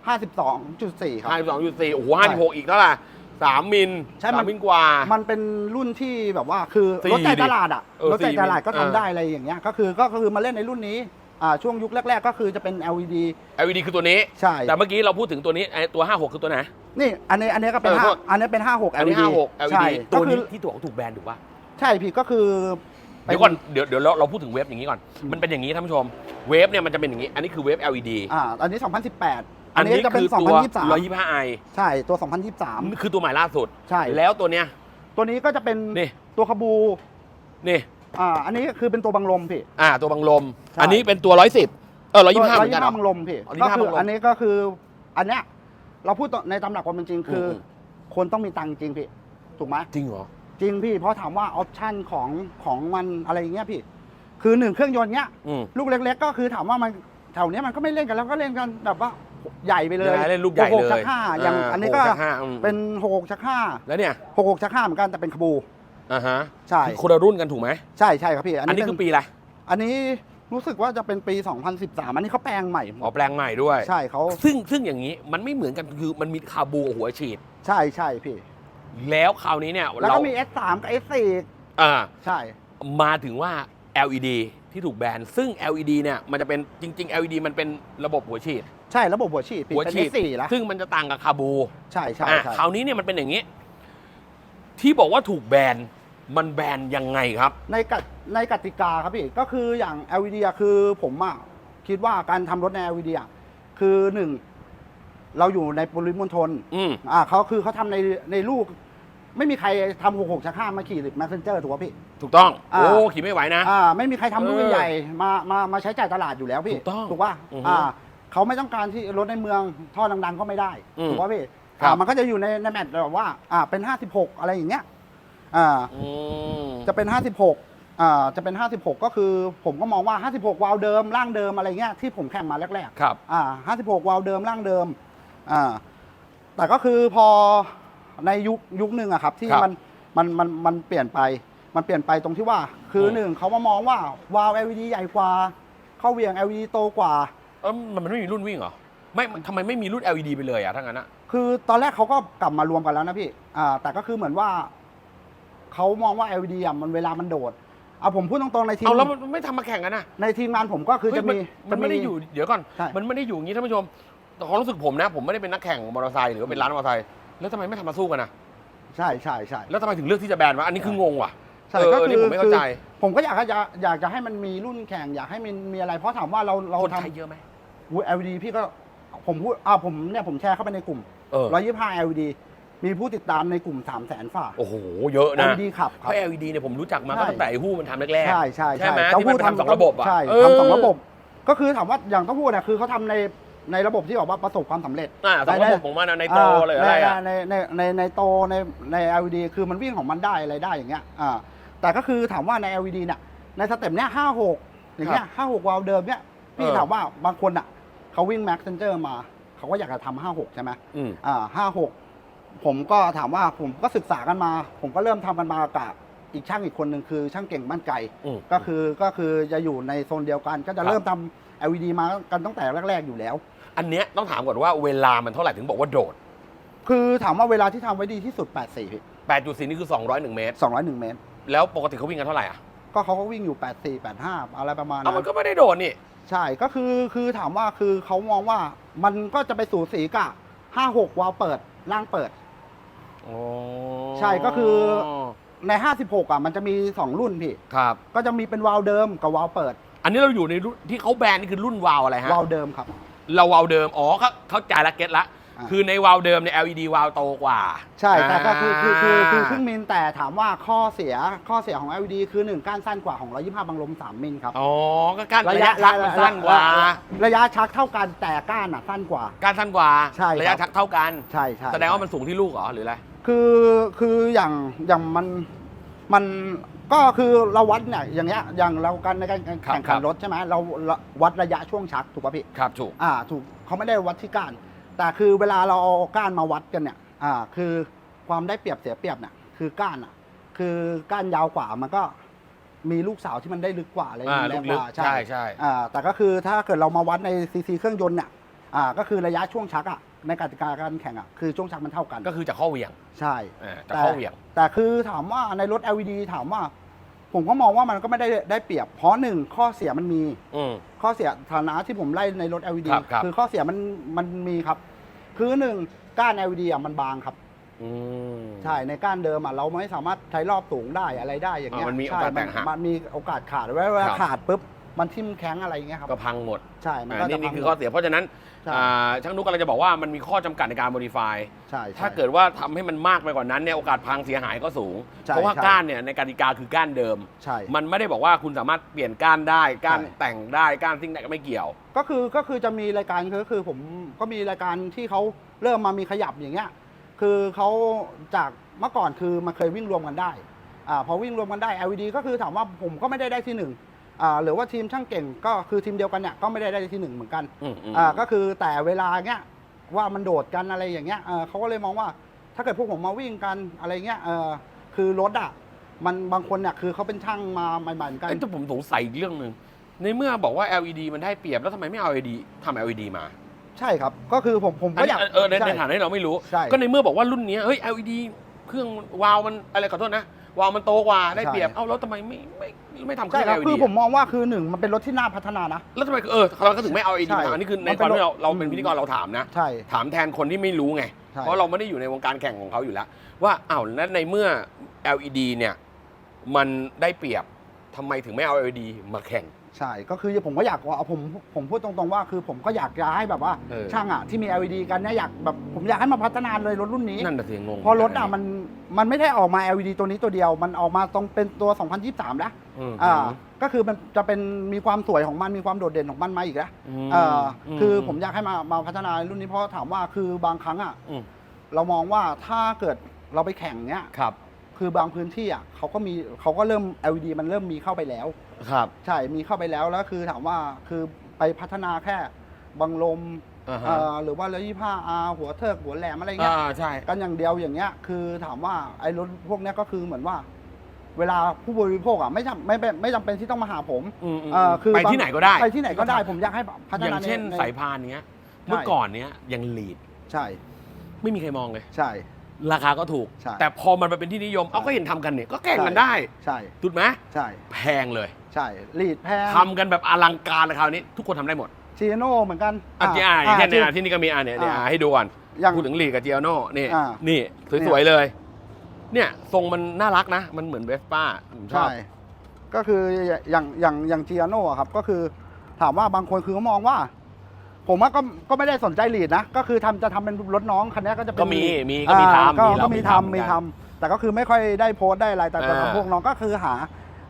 52.4 ครับ52.4โอ้โห56อีกเท่าไหร่3มิลใช่มัน สามมิลกว่า มันเป็นรุ่นที่แบบว่าคือสี่รถใจตลาดอะเออรถใจตลาดก็สี่ทำได้อะไรอย่างเงี้ยก็คือก็ก็คือมาเล่นในรุ่นนี้อ่าช่วงยุคแรก ๆ ก็คือจะเป็น LED LED คือตัวนี้ ใช่ แต่เมื่อกี้เราพูดถึงตัวนี้ไอ้ตัว 56 คือตัวไหน นี่อันนี้อันนี้ก็เป็นเออห้าโทษอันนี้เป็น 56 อันนี้ LED 56 ใช่ LED ก็ตัวคืนี้อที่ตัวเขาถูกแบนถูกป่ะใช่พี่ก็คือเดี๋ยวก่อนเดี๋ยวเดี๋ยวเราเราพูดถึงเวฟอย่างนี้ก่อนมันเป็นอย่างนี้ท่านผู้ชม เวฟเนี่ยมันจะเป็นอย่างนี้ อันนี้คือเวฟ LED อ่าอันนี้ 2018 อัอันนนี้นี้จะเป็นคือตัว2023 125i ใช่ตัวนี่2023 คือตัวใหม่ล่าสุด ใช่ แล้วตัวเนี้ย ตัวนี้ก็จะเป็นนี่ตัวขบู นี่ อ่า อันนี้คือเป็นตัวบังลมพี่ อ่า ตัวบังลมใช่อันนี้เป็นตัว 110 เออ 125เหมือนกันเหรอบังลมพี่อ๋อก็125คืบัองลมอันนี้ก็คือ อันเนี้ย เราพูดในตำหลักความเป็นจริงคืออมคนต้องมีตังค์จริงพี่ ถูกไหมจริงเหรอ จริงพี่ เพราะถามว่าออปชั่นของของมันอะไรอย่างเงี้ยพี่ คือหนึ่งเครื่องยนต์เนี้ยอืมลูกเล็ก ๆ ก็คือถามว่ามันแถวเนี้ยมันก็ไม่เล่นกันแล้วก็เล่นกันแบบว่า ใหญ่ไปเลยเล่นลูกใหญ่หเลยชักห้าอย่างอันนี้ก็หชัห้าอืมเป็นหกหกชักห้าแล้วเนี่ยหกหกชักห้าเหมือนกันแต่เป็นขบูอ่าฮะใช่คือคนละรุ่นกันถูกไหมใช่ใช่ครับพี่อันนี้คือปีอะไรอันนี้รู้สึกว่าจะเป็นปี 2013 อันนี้เขาแปลงใหม่อ๋อแปลงใหม่ด้วยใช่เขาซึ่งซึ่งอย่างนี้มันไม่เหมือนกันคือมันมีคาบูกับหัวฉีด ใช่ใช่พี่ แล้วคราวนี้เนี่ยแล้วเราก็มี S3 กับ S4 อ่าใช่ มาถึงว่า LED ที่ถูกแบนซึ่ง LED เนี่ยมันจะเป็นจริง ๆ LED มันเป็นระบบหัวฉีด ใช่ระบบหัวฉีดพี่หัวเป็น ฉีด S4 แล้วซึ่งมันจะต่างกับคาบูใช่ใช่อะใช่คราวนี้เนี่ยมันเป็นอย่างนี้ ที่บอกว่าถูกแบนมันแบนยังไงครับ ในกติในกติกาครับพี่ก็คืออย่าง LED อะคือผมอะคิดว่าการทำรถใน LED อะคือหนึ่งเราอยู่ในปริมณฑลอืมอ่าเขาคือเขาทำในในลูก ไม่มีใครทำหกหกชักห้ามาขี่หรือแมสเซนเจอร์ถูกป่ะพี่ ถูกต้อง อ่า โอ้ขี่ไม่ไหวนะ อ่าไม่มีใครทำลูกเออใหญ่ๆมามามาใช้จ่ายตลาดอยู่แล้วพี่ถูกต้องถูกป่ะอือฮึ อ่า เขาไม่ต้องการที่รถในเมืองท่อดังๆก็ไม่ได้อืมถูกป่ะพี่ครับ อ่ามันก็จะอยู่ในในแมตช์แบบว่าอ่าเป็น 56 อะไรอย่างเงี้ยอ่าอืมจะเป็น 56อ่าจะเป็น 56 ก็คือ ผมก็มองว่า 56 วาล์วเดิมร่างเดิมอะไรเงี้ยที่ผมแข่งมาแรกครับๆอ่า56 วาล์วเดิมร่างเดิม อ่า แต่ก็คือพอในยุคยุคหนึ่งอะครับ ที่ครับมันมันมันมันเปลี่ยนไป มันเปลี่ยนไปตรงที่ว่า คืออม หนึ่งเขามามองว่าวาล์ว LED ใหญ่กว่า เขาข้อเหวียง LED โตกว่า เออมันมันไม่มีรุ่นวิ่งเหรอ ไม่มันทำไมไม่มีรุ่น LED ไปเลยอะถ้างั้นอะ คือตอนแรกเขาก็กลับมารวมกันแล้วนะพี่อ่าแต่ก็คือเหมือนว่า เขามองว่า LED อะมันเวลามันโดดเอาผมพูดตรงๆในทีมเอาแล้วมันไม่ทำมาแข่งกันนะในทีมงานผมก็คือจะเฮ้ยมีนมันไม่ได้อยู่เดี๋ยวก่อน ใช่ มันไม่ได้อยู่อย่างนี้ท่านผู้ชมแต่ความรู้สึกผมนะ ผมไม่ได้เป็นนักแข่งมอเตอร์ไซค์หรือว่าเป็นร้านมอเตอร์ไซค์แล้วทำไมไม่ทำมาสู้กันนะใช่ใช่ใช่ แล้วทำไมถึงเลือกที่จะแบนวะอันนี้คืองงว่ะใช่เออก็เออคืนี่อผมไม่เข้าใจคือผมก็อยากจะอยากจะให้มันมีรุ่นแข่งอยากให้มันมีอะไรเพราะถามว่าเราเราคนทไทยเยอะไหมำ อุ๊ย LED พี่ก็ผมพูดอ่าผมเนี่ยผมแชร์เข้าไปในกลุ่มเออ125 LED มีผู้ติดตามในกลุ่ม3 0 0 0 0 0ฝ่า โอ้โห เยอะนะ LED ขับเพครับ ราะ LED เนี่ยผมรู้จักมาใช่ตั้งแต่ไอ้ฮู้มันทำแรกๆ ใช่ใช่ใช่ไหมเต้าที่มันหู้ทำสองระบบอะใช่เออทำสองระบบ ก็คือถามว่าอย่างเต้าหู้เนี่ยคือเขาทำในในระบบที่บอกว่าประสบความสำเร็จ อ่าสองระบบของมันอะในโตเลยอะไรอะในในในในโตในใน LED คือมันวิ่งของมันได้อะไรได้อย่างเงี้ยอ่าแต่ก็คือถามว่าใน LED เนี่ยในสเต็ปเนี้ยห้าหกอย่างเงี้ยห้าหกวาล์วเดิมเนี้ยพี่เออ ถามว่าบางคนอะ เขาวิ่งแม็กเซนเจอร์มา เขาก็อยากจะทำห้าหกใช่ไหมอืมอ่าห้าหกผมก็ถามว่าผมก็ศึกษากันมา ผมก็เริ่มทำกันมากับอีกช่างอีกคนหนึ่งคือช่างเก่งบ้านไก่ อืม ก็คือก็คือจะอยู่ในโซนเดียวกัน ก็ครัจะบ เริ่มทำ LED มากันตั้งแต่แรก ๆอยู่แล้ว อันเนี้ยต้องถามก่อนว่าเวลามันเท่าไหร่ถึงบอกว่าโดด คือถามว่าเวลาที่ทำไว้ดีที่สุด 84พี่8.4 นี่คือ 201 เมตร 201 เมตร แล้วปกติเขาวิ่งกันเท่าไหร่อะก็เขาก็วิ่งอยู่ 84 85 อะไรประมาณเอานั้มันนก็ไม่ได้โดดนี่ ใช่ก็คือคือถามว่าคือเขามองว่ามันก็จะไปสู่สีกับ56วาล์วเปิดล่างเปิดใช่ก็คือ ใน 56อะมันจะมี 2 รุ่นพี่ ครับ ก็จะมีเป็นวาล์วเดิมกับวาล์วเปิด อันนี้เราอยู่ในรุ่นที่เขาแบนนี่คือรุ่นวาล์วอะไรฮะ วาล์วเดิมครับ เราวาล์วเดิม อ๋อเขาเข้าใจละเก็ตละอ่า คือในวาล์วเดิมใน LED วาล์วโตกว่า ใช่แต่ก็คือคือคือคือครึ่งามิลแต่ถามว่าข้อเสียข้อเสียของ LED คือ1ก้านสั้นกว่าของ 125บังลม 3 มิลครับ อ๋อ ก็การระยะชักมันสั้นกว่า ระยะชักเท่ากันแต่ก้านอะสั้นกว่าการสั้นกว่า ใช่ครับระยะชักเท่ากัน ใช่ใช่แสดงว่ามันสูงที่ลูกเหรอหรืออะไร คือคืออย่างอย่างมันมันก็คือเราวัดเนี่ยอย่างเงี้ยอย่างเรากันในการแข่งครับขัครันบรถใช่ไหมเราเราวัดระยะช่วงชักถูกป่ะพี่ครับถูกอ่าถูกเขาไม่ได้วัดที่ก้าน แต่คือเวลาเราเอาก้านมาวัดกันเนี่ยอ่าคือความได้เปรียบเสียเปรียบเนี่ยคือก้านอะ คือก้านยาวกว่ามันก็มีลูกสาวที่มันได้ลึกกว่าอะไรอ่าแรลูงกกลึกว่าใช่ใช่ อ่าแต่ก็คือถ้าเกิดเรามาวัดในซีซีเครื่องยนต์เนี่ยอ่าก็คือระยะช่วงชักอะในกติกาการแข่งอะคือช่วงชักมันเท่ากันก็คือจากข้อเหวี่ยงใช่ อ่าจากข้อเหวี่ยง แต่คือถามว่าในรถ LED ถามว่า ผมก็มองว่ามันก็ไม่ได้ได้เปรียบ เพราะหนึ่งข้อเสียมันมี อืม ข้อเสียฐานะที่ผมไล่ในรถ LED ครับครับ อข้อเสียมันมันมีครับ คือหนึ่งก้าน LED อะมันบางครับ อืม ใช่ในก้านเดิมอะเราไม่สามารถใช้รอบสูงได้อะไรได้อย่างเงี้ยอ่ามันมีใช่โอกาสแตกหักมันมีโอกาสขาดเวลาเวลาครับ ขาดปุ๊บ มันทิ่มแข้งอะไรอย่างเงี้ยครับ ก็พังหมดใช่ มันอ่าก็นี่จะนี่พังคือข้อเสีย เพราะฉะนั้นใช่อ่าช่างนุกกำลังจะบอกว่ามันมีข้อจำกัดในการโมดิฟายใช่ใช่ ถ้าเกิดว่าทำให้มันมากไปกว่านั้นเนี่ยโอกาสพังเสียหายก็สูง ใช่เพราะว่าใช่ ก้านเนี่ยในกติกาคือก้านเดิม ใช่ มันไม่ได้บอกว่าคุณสามารถเปลี่ยนก้านได้ ก้านใช่ แต่งได้ ก้านซิ่งได้ก็ไม่เกี่ยว ก็คือก็คือจะมีรายการก็คือผมก็มีรายการที่เขาเริ่มมามีขยับอย่างเงี้ยคือเขาจากเมื่อก่อนคือมันเคยวิ่งรวมกันได้อ่าพอวิ่งรวมกันได้ LED ก็คือถามว่าผมก็ไม่ได้ได้ที่หนึ่ง อ่าหรือว่าทีมช่างเก่งก็คือทีมเดียวกันเนี่ยก็ไม่ได้ได้ที่หนึ่งเหมือนกันอืมอืมอ่าก็คือแต่เวลาเงี้ยว่ามันโดดกันอะไรอย่างเงี้ยเออเขาก็เลยมองว่าถ้าเกิดพวกผมมาวิ่งกันอะไรเงี้ยเออคือรถอะมันบางคนเนี่ยคือเขาเป็นช่างมาใหม่ๆเหมือนกัน เอ้ยแต่ผมสงสัยอีกเรื่องหนึ่งในเมื่อบอกว่า LED มันได้เปรียบแล้วทำไมไม่เอา LED ทำ LED มาใช่ครับ ก็คือผมผมอันก็นี้อยากเออในใช่ในฐานะที่เราไม่รู้ ใช่ ก็ในเมื่อบอกว่ารุ่นเนี้ยเฮ้ย LED เครื่องวาล์วมันอะไรขอโทษนะ วาล์วมันโตกว่าได้เปรียบใช่เอ้าแล้วทำไมไม่ไม่ไม่ทำเคใช่รื่อง ครับ LED คือผมอะมองว่าคือหนึ่งมันเป็นรถที่น่าพัฒนานะ แล้วทำไมเออเราก็ถึงไม่เอา LED ใช่มาอันนี้คือในมันคเป็วามนที่เราเราอืมเป็นพิธีกรเราถามนะ ใช่ ถามแทนคนที่ไม่รู้ไง ใช่ เพราะเราไม่ได้อยู่ในวงการแข่งของเขาอยู่แล้ว ว่าอ้าวแล้วในเมื่อ LED เนี่ย มันได้เปรียบทำไมถึงไม่เอา LED มาแข่ง ใช่ก็คือผมก็อยากว่าเอาผมผมพูดตรงๆว่าคือผมก็อยากจะให้แบบว่าเออ ช่างอะที่มี LED กันเนี่ยอยากแบบผมอยากให้มาพัฒนาเลยรถรุ่นนี้ นั่นน่ะสิงงเพราะรถอะมันมันไม่ได้ออกมา LED ตัวนี้ตัวเดียว มันออกมาตรงเป็นตัว 2023 แล้วอืมอ่าก็คือมันจะเป็นมีความสวยของมันมีความโดดเด่นของมันมาอีกแล้วมเอ่ออมคือผมอยากให้มามาพัฒนารุ่นนี้เพราะถามว่าคือบางครั้งอะอืมเรามองว่าถ้าเกิดเราไปแข่งเนี้ย ครับ คือบางพื้นที่อะเขาก็มีเขาก็เริ่ม LED มันเริ่มมีเข้าไปแล้ว ครับ ใช่มีเข้าไปแล้วแล้วคือถามว่าคือไปพัฒนาแค่บังลมอ่าฮะ เอ่อหรือว่าร้อยยี่ห้าอาหัวเทิกหัวแหลมอะไรเงี้ยอ่าใช่ กันอย่างเดียวอย่างเงี้ย คือถามว่าไอ้รถพวกเนี้ยก็คือเหมือนว่า เวลาผู้บริโภคอะไม่จำไม่เป็นไม่จำเป็นที่ต้องมาหาผมอืมอืมเอ่อคือไปที่ไหนก็ได้ ไปที่ไหนก็ได้ผมอยากให้พัฒอย่านางเช่นใสายพานเนี้ย เมื่อก่อนเนี้ยยังลีด ใช่ไม่มีใครมองเลย ใช่ ราคาก็ถูก ใช่ แต่พอมันไปเป็นที่นิยม เอาก็เห็นทำกันเนี่ยก็แข่งกันใช่ได้ใช่ถูกไหมใช่แพงเลยใช่ลีดแพงทำกันแบบอลังการเลยคราวนี้ ทุกคนทำได้หมดจีโน่เหมือนกันอะจีอาอย่างเช่นเนี่ยอะที่นี่ก็มีอะเนี่ยเนี่ยอ่าอะให้ดูก่อนอย่าง พูดถึงลีดกับเจียโน่นี่อ่านี่ สวย ๆ เลย เนี่ยทรงมันน่ารักนะ มันเหมือนเวสป้าผมชอบใช่ก็คืออย่างอย่างอย่างจีโน่อะครับ ก็คือถามว่าบางคนคือเขามองว่า ผมว่าก็ก็ไม่ได้สนใจลีดนะ ก็คือทำจะทำเป็นรถน้องคันนี้ก็จะเป็นก็มีมีก็มีอ่าทำก็มีเราก็มีมีทำทำมีกันทำแต่ก็คือไม่ค่อยได้โพสต์ได้อะไรแต่อ่าสำหรับพวกน้องก็คือหา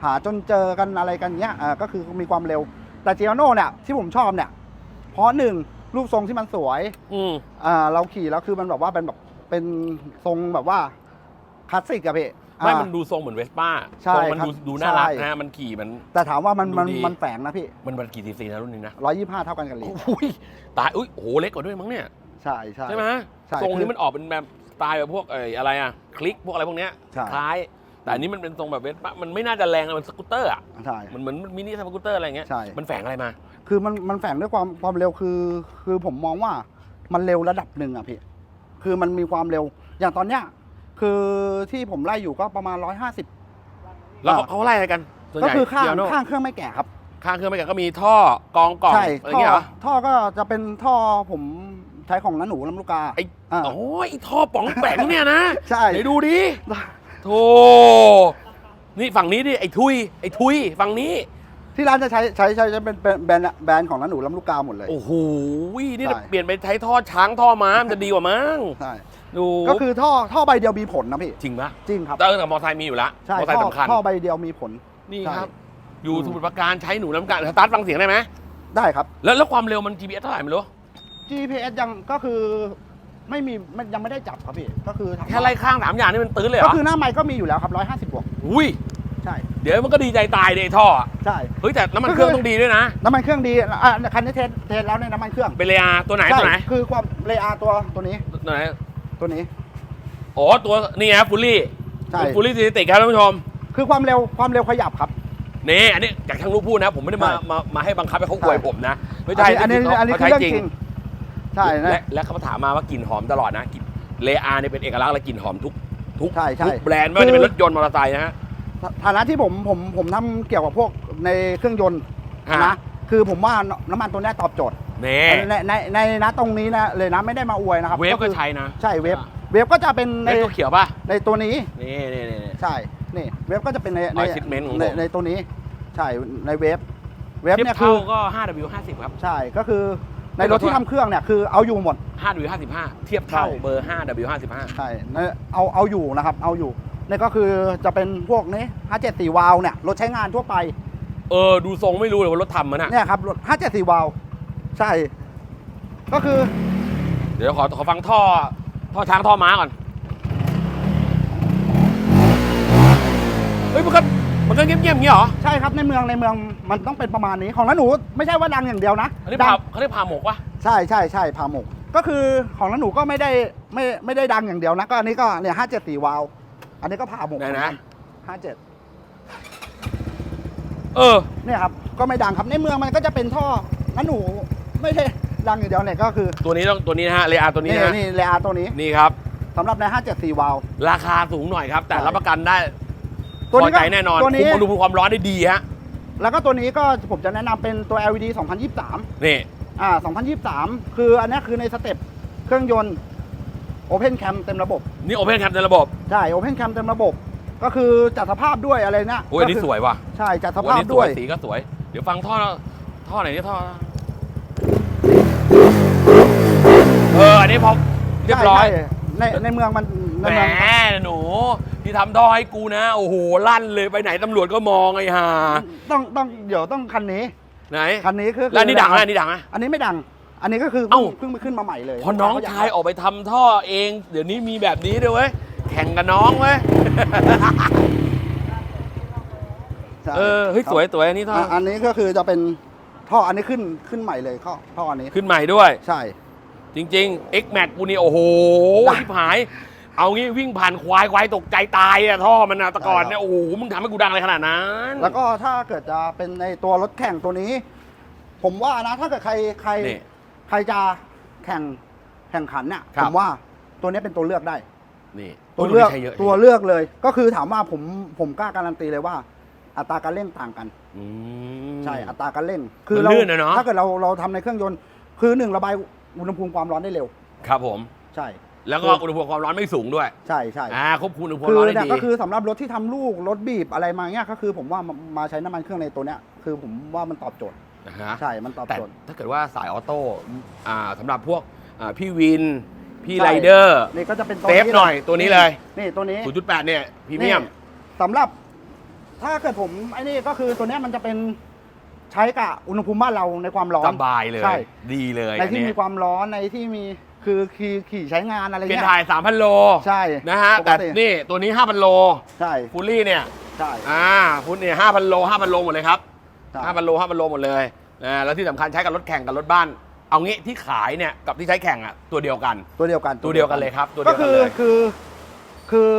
หาจนเจอกันอะไรกันเนี้ยอ่าก็คือมีความเร็ว แต่จีโน่เนี่ยที่ผมชอบเนี่ย เพราะหนึ่งรูปทรงที่มันสวย อืม อ่าเราขี่แล้วคือมันแบบว่าเป็นแบบเป็นทรงแบบว่าคลาสสิกอะพี่ ไม่อ่ามันดูทรงเหมือนเวสป้าใช่ทรงมันครับดูดูน่ารักใช่ นะมันขี่มัน แต่ถามว่ามันมันดูดี มันแฝงนะพี่มันมันกี่ซีซีนะรุ่นนี้นะร้อยยี่ห้าเท่ากันกับลีดอุ้ยตายอุ้ยโหเล็กกว่าด้วยมั้งเนี่ย ใช่ใช่ ใช่ไหมใช่ทรงคือนี้มันออกเป็นแบบสไตล์แบบพวกเอออะไรอะคลิกพวกอะไรพวกเนี้ยใช่ คล้าย แต่อันนี้มันเป็นทรงแบบเวสป้ามันไม่น่าจะแรงอะมันสกูตเตอร์อะใช่ มันเหมือนมินิสกูตเตอร์อะไรเงี้ยใช่ มันแฝงอะไรมา คือมันมันแฝงด้วยความความเร็วคือ คือผมมองว่ามันเร็วระดับหนึ่งอะพี่ คือมันมีความเร็วอย่างตอนเนี้ย คือที่ผมไล่อยู่ก็ประมาณ 150 แล้วเขาอ่า เขาไล่อะไรกันส่วนใหก็ญ่คือข้างเดียวโน่ข้างเครื่องไม่แก่ครับ ข้างเครื่องไม่แก่ก็มีท่อกองกล่องใช่อะไรท่อเงี้ยเหรอท่อก็จะเป็นท่อผมใช้ของน้าหนูลำลูกกาไอ้อ่าโอ้ยไอ้ท่อป๋องแปงเนี่ยนะใช่ ไหนดูดิโธ่นี่ฝั่งนี้ดิไอ้ทุยไอ้ทุยฝั่งนี้ ที่ร้านจะใช้ใช้ใช้ใช้เป็นเป็นแบรนด์แบรนด์ของน้าหนูลำลูกกาหมดเลย โอ้โหนี่ใช่เปลี่ยนไปใช้ท่อช้างท่อม้ามันจะดีกว่ามั้งใช่ดูก็คือท่อท่อใบเดียวมีผลนะพี่จริงปะจริงครับแต่เออแต่มอเตอร์ไซค์มีอยู่แล้วใช่มอเตอร์ไซค์ท่อสำคัญท่อใบเดียวมีผลนี่ใช่ครับ อยู่อืมสมุทรปราการใช้หนูน้ำกันสตาร์ทฟังเสียงได้ไหมได้ครับ แล้วแล้วความเร็วมัน GPS เท่าไหร่ไม่รู้ GPS ยังก็คือไม่มีมันยังไม่ได้จับครับพี่ก็คือทำแค่ไล่ข้างสามอย่างนี่มันตื้นเลยเหรก็อคือหน้าไมค์ก็มีอยู่แล้วครับ150บวกอุ้ย ใช่ เดี๋ยวมันก็ดีใจตายเลยไอ้ท่ออะใช่ เฮ้ยแต่น้ำมันก็คือเครื่องต้องดีด้วยนะ น้ำมันเครื่องดีอะคันนี้เทสเทสแล้วในน้ำมันเครื่องเป็นเรียตัวไหนใช่ตัวไหนคือความเรอาตัวตัวนี้ตัวไหน ตัวนี้ อ๋อตัวนี่ฮะฟูลี่ใช่ ฟูลี่ซีติกครับท่านผู้ชม คือความเร็วความเร็วขยับครับ นี่อันนี้จากช่างรู้พูดนะ ผมไม่ได้มาใช่มามาให้บังคับให้เขาอวยใช่ ผมนะ ไม่ใช่อันนี้อันนี้เขาคือใช้เรื่องจริงจริง ใช่นะและและเขาถามมาว่ากลิ่นหอมตลอดนะกลิ่นเลอาเนี่ยเป็นเอกลักษณ์และกลิ่นหอมทุกทุกใช่ใช่ ทุกแบรนด์ไม่ว่าจะเป็นรถยนต์มอเตอร์ไซค์นะฮะ ฐานะที่ผมผมผมทำเกี่ยวกับพวกในเครื่องยนต์ฮะนะคือผมว่าน้ำมันตัวเนี้ยตอบโจทย์ นี่ ในในในนะตรงนี้นะเลยนะไม่ได้มาอวยนะครับเวฟก็คือใช้นะใช่เวฟเวฟก็จะเป็นเวในฟตัวเขียวป่ะ ในตัวนี้นี่นี่นี่นี่ ใช่นี่เวฟก็จะเป็นในใน Oil treatment ของผม ในในตัวนี้ ใช่ในเวฟเวฟเทียบเนี่ยคืเท่าอก็ 5W50 ครับ ใช่ก็คือในรถที่ทำเครื่องเนี่ยคือเอาอยู่หมด 5W55 เทียบเท่าใช่ เบอร์ 5W55 ใช่ในเอาเอาอยู่นะครับ เอาอยู่ นี่ก็คือจะเป็นพวกนี้574วาล์วเนี่ยรถใช้งานทั่วไป เออ ดูทรงไม่รู้เลยว่ารถทำมันอะเนี่ยครับรถ574วาล์วใช่ ก็คือเดี๋ยวขอขอฟังท่อ ท่อช้างท่อม้าก่อน เฮ้ยมันก็มันก็เงียบๆอย่างนี้เหรอ ใช่ครับในเมืองในเมืองมันต้องเป็นประมาณนี้ของน้าหนูไม่ใช่ว่าดังอย่างเดียวนะอันนี้ดัพางเขาเรียกพาหมกวะใช่ใช่ใช่พาหมก ก็คือของน้าหนูก็ไม่ได้ไม่ไม่ได้ดังอย่างเดียวนะก็อันนี้ก็เนี่ยห้าเจ็ดสี่วาล์ว อันนี้ก็พาหมกไหนนะ ห้าเจ็ดเออ เนี่ยครับ ก็ไม่ดังครับในเมืองมันก็จะเป็นท่อน้าหนูไม่ได้ดังอย่างเดียวเนี่ยก็คือตัวนี้ต้องตัวนี้นะฮะเรอาตัวนี้นี่นะฮะนี่เลอาตัวนี้นี่ครับ สำหรับในห้าเจ็ดสี่วาล์ว ราคาสูงหน่อยครับ แต่ใช่ รับประกันได้ตัวพอนี้ก็ใจแน่นอนตัวนี้คุมอุณหภูมิความร้อนได้ดีฮะแล้วก็ตัวนี้ก็ผมจะแนะนำเป็นตัว LED 2023 นี่ อ่า 2023 คืออันนี้คือในสเต็ปเครื่องยนต์ Open Cam เต็มระบบ นี่โอเพนแคปในระบบใช่ Open Cam เต็มระบบ ก็คือจัดสภาพด้วยอะไรเนี่ยโอ้ยอันนี้ก็คือสวยว่ะใช่ จัดสโอ้ยภาอันพนี้สด้ววยย สีก็สวย เดี๋ยวฟังท่อ ท่อไหนนี่ท่อ เออ อันนี้พอเรียบร้อย ใช่ใช่ในในเมืองมันในแหมเมืองหนู ที่ทำท่อให้กูนะ โอ้โห ลั่นเลยไปไหนตำรวจก็มองไอ้ห่าต้องต้องเดี๋ยวต้องคันนี้ ไหนคันนี้คือแล้วอันนี่ดังไหมอันนี่ดังไหมอันนี้ไม่ดัง อันนี้ก็คือเอ้า เพิ่งเพิ่งขึ้นมาใหม่เลยพอน้องชายออกไปทำท่อเอง เดี๋ยวนี้มีแบบนี้ด้วยเว้ยแข่งกับน้องเว้ยใช่เออเฮ้ยสวยสวยอันนี้ท่ออะอันนี้ก็คือจะเป็นท่ออันนี้ขึ้นขึ้นใหม่เลยท่อท่ออันนี้ขึ้นใหม่ด้วย ใช่ จริงๆ X Max กูนี่โอ้โหได้ชิบหาย เอางี้วิ่งผ่านควายควายตกใจตายอะท่อมันอะแตะก่อนเนี่ยใช่ครับโอ้โหมึงทำให้กูดังอะไรขนาดนั้นแล้วก็ถ้าเกิดจะเป็นในตัวรถแข่งตัวนี้ ผมว่านะถ้าเกิดใครใครนี่ ใครจะแข่งแข่งขันเนี่ยครับผมว่าตัวนี้เป็นตัวเลือกได้ นี่ตัวเลือกไม่ใช่เยอะตัวเลือกเลย ก็คือถามว่าผมผมกล้าการันตีเลยว่า อัตราการเร่งต่างกัน อืม ใช่อัตราการเร่งมันเราลื่นอะเนาะ ถ้าเกิดเราเราทำในเครื่องยนต์ คือหนึ่งระบายอุณหภูมิความร้อนได้เร็ว ครับผม ใช่ แล้วก็อุณหภูมิความร้อนไม่สูงด้วยใช่ใช่อ่าควบคุมอุณหภูมิคือร้อนได้เนี่ยดี ก็คือสำหรับรถที่ทำลูกรถบีบอะไรมาเงี้ยก็คือผมว่ามามาใช้น้ำมันเครื่องในตัวเนี้ยคือผมว่ามันตอบโจทย์ นะฮะใช่มันตอบแต่โจทย์ ถ้าเกิดว่าสายออโต้อ่าสำหรับพวกอ่าพี่วิน พี่ใช่ ไรเดอร์ นี่ก็จะเป็นตัวเซฟหน่อยตัวนี้เลย นี่ตัวนี้0.8 เนี่ยพรีเมียม นี่สำหรับ ถ้าเกิดผมไอ้นี่ก็คือตัวเนี้ยมันจะเป็นใช้กับอุณหภูมิบ้านเราในความร้อน สบายเลย ใช่ ดีเลยในที่อัมีความร้อนในที่มีคือขี่ขี่ใช้งานอะไรเป็นเงี้ยถ่าย 3,000 โลใช่นะฮะ ปกแต่ตินี่ตัวนี้ 5,000 โลใช่ฟูลี่เนี่ย ใช่ อ่าฟูลี่เนี่ย5,000 โล 5,000 โลหมดเลยครับ ใช่5,000โล5,000โลหมดเลยนะแล้วที่สำคัญใช้กับรถแข่งกับรถบ้าน เอางี้ที่ขายเนี่ยกับที่ใช้แข่งอะตัวเดียวกัน ตัวเดียวกันตัวเดียวกันเลยครับตัวเดีก็ยวกัคืนอเลย คือคือ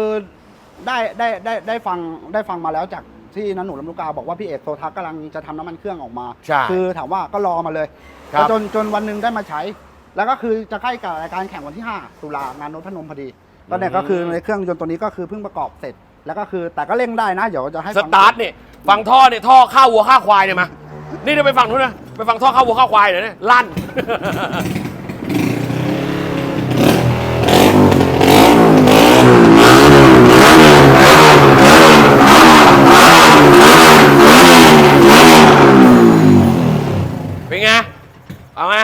ได้ได้ได้ได้ฟังได้ฟังมาแล้วจากที่นันหนูลำลูกกาบอกว่าพี่เอกโซทักกำลังจะทำน้ำมันเครื่องออกมา ใช่คือถามว่าก็รอมาเลยครับ จนจนวันหนึ่งได้มาใช้ แล้วก็คือจะใกล้กับรายการแข่งวันที่ 5 ตุลางานนนทนมพอดีก็เนี่ยก็คือในเครื่องยนต์ตัวนี้ก็คือเพิ่งประกอบเสร็จ แล้วก็คือแต่ก็เร่งได้นะ เดี๋ยวจะให้สฟังตาร์ทเนี่ยฟังท่อเนี่ยท่อข้าววัวข้าวควายเนี่ยมานี่เดี๋ยวไปฟังนู้นนะไปฟังท่อข้าววัวข้าวควายหน่อยเนี่ยลั่นเป็นไงเอาไหม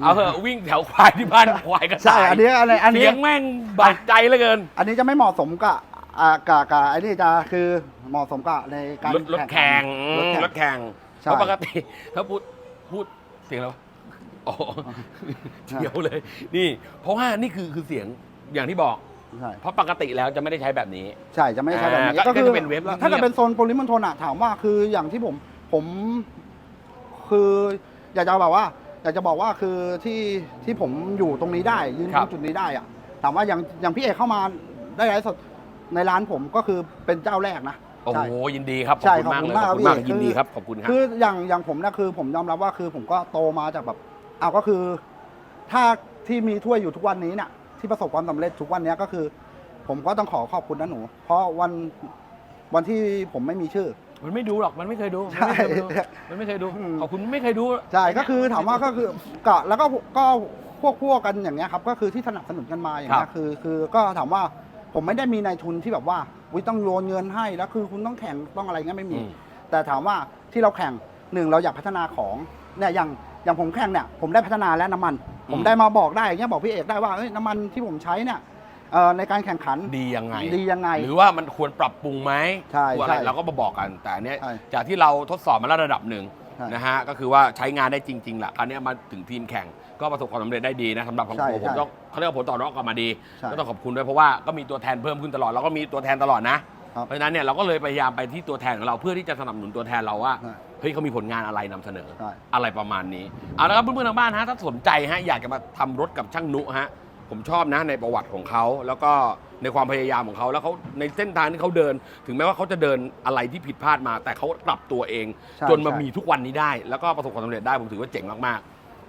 เอาเถอะวิ่งแถวควายที่บ้านควายกระใช่ต่ายอันนี้อันนี้อันนี้เสียงแม่งบาดใจเหลือเกิน อันนี้จะไม่เหมาะสมกับ อ่ากับกับไอ้นี่จะคือเหมาะสมกับในการรถรถแข่งรถแข่งรถแข่งใช่เพราะปกติถ้าพูดพูดเสียงอะไรวะโอ้เดียวเลย นี่ เพราะว่านี่คือคือเสียงอย่างที่บอก ใช่เพราะปกติแล้วจะไม่ได้ใช้แบบนี้ ใช่จะไม่ใช่แบบนี้อ่าก็ก็คือก็จะเป็นเว็บถ้าเกิดเงียบเป็นโซนโพลิมณฑลอะถามว่าคืออย่างที่ผมผม คืออยากจะแบบว่า อยากจะบอกว่าคือที่ที่ผมอยู่ตรงนี้ได้ยืนครัตบรงจุดนี้ได้อะถามว่าอย่างอย่างพี่เอกเข้ามาได้ไลฟ์สด ในร้านผมก็คือเป็นเจ้าแรกนะโอ้ใช่โหยินดีครับขใช่อบคุณมากขอบเลยคุณขมาอกบคุณมากพี่ ยินดีครับขอบคุณครับ คืออย่างอย่างผมนะคือผมยอมรับว่าคือผมก็โตมาจากแบบเอาก็คือ ถ้าที่มีถ้วยอยู่ทุกวันนี้เนี่ยที่ประสบความสำเร็จทุกวันเนี้ยก็คือ ผมก็ต้องขอขอบคุณนะหนู เพราะวันวันที่ผมไม่มีชื่อ มันไม่ดูหรอกมันไม่เคยดูใช่มันไม่เคยดูอืม ขอบคุณไม่เคยดูใช่ก็คือถามว่าก็คือกะแล้วก็ก็พวกพวกกันอย่างเงี้ยครับ ก็คือที่สนับสนุนกันมาอย่างเงี้ครัยบคือ คือก็ถามว่า ผมไม่ได้มีนายทุนที่แบบว่าวิต้องโยนเงินให้แล้วคือคุณต้องแข่งต้องอะไรเงี้ยไม่มี อืม แต่ถามว่าที่เราแข่งหนึ่งเราอยากพัฒนาของเนี่ยอย่างอย่างผมแข่งเนี่ยผมได้พัฒนาและน้ำมัน ผมได้มาบอกได้อย่างเงี้ยบอกพี่เอกได้ว่าเอ้ยน้ำมันที่ผมใช้เนี่ยเอ่อในการแข่งขัน ดียังไง ดียังไงหรือว่ามันควรปรับปรุงไหมใช่ควรอะไรใช่เราก็มาบอกกัน แต่อันเนี้ยใช่จากที่เราทดสอบมาแล้วระดับหนึ่งใช่ นะฮะก็คือว่าใช้งานได้จริงๆแหละคราวเนี้ยมาถึงทีมแข่งก็ประสบความสำเร็จได้ดีนะสำหรับของใช่ผมผมใช่ต้องเขาเรียกว่าผลต่อรองกลับมาดีใช่ก็ต้องขอบคุณด้วยเพราะว่าก็มีตัวแทนเพิ่มขึ้นตลอดเราก็มีตัวแทนตลอดนะครับเพราะฉะนั้นเนี่ยเราก็เลยพยายามไปที่ตัวแทนของเราเพื่อที่จะสนับสนุนตัวแทนเราว่าใช่เฮ้ยเขามีผลงานอะไรนำเสนอใช่อะไรประมาณนี้เอาละครับเพื่อนๆทางบ้านฮะถ้าสนใจฮะอยากจะมาทำรถกับช่างนุฮะ ผมชอบนะในประวัติของเขา แล้วก็ในความพยายามของเขาแล้วเขาในเส้นทางที่เขาเดิน ถึงแม้ว่าเขาจะเดินอะไรที่ผิดพลาดมา แต่เขาปรับตัวเอง ใช่จนมาใช่ มีทุกวันนี้ได้ แล้วก็ประสบความสำเร็จได้ผมถือว่าเจ๋งมาก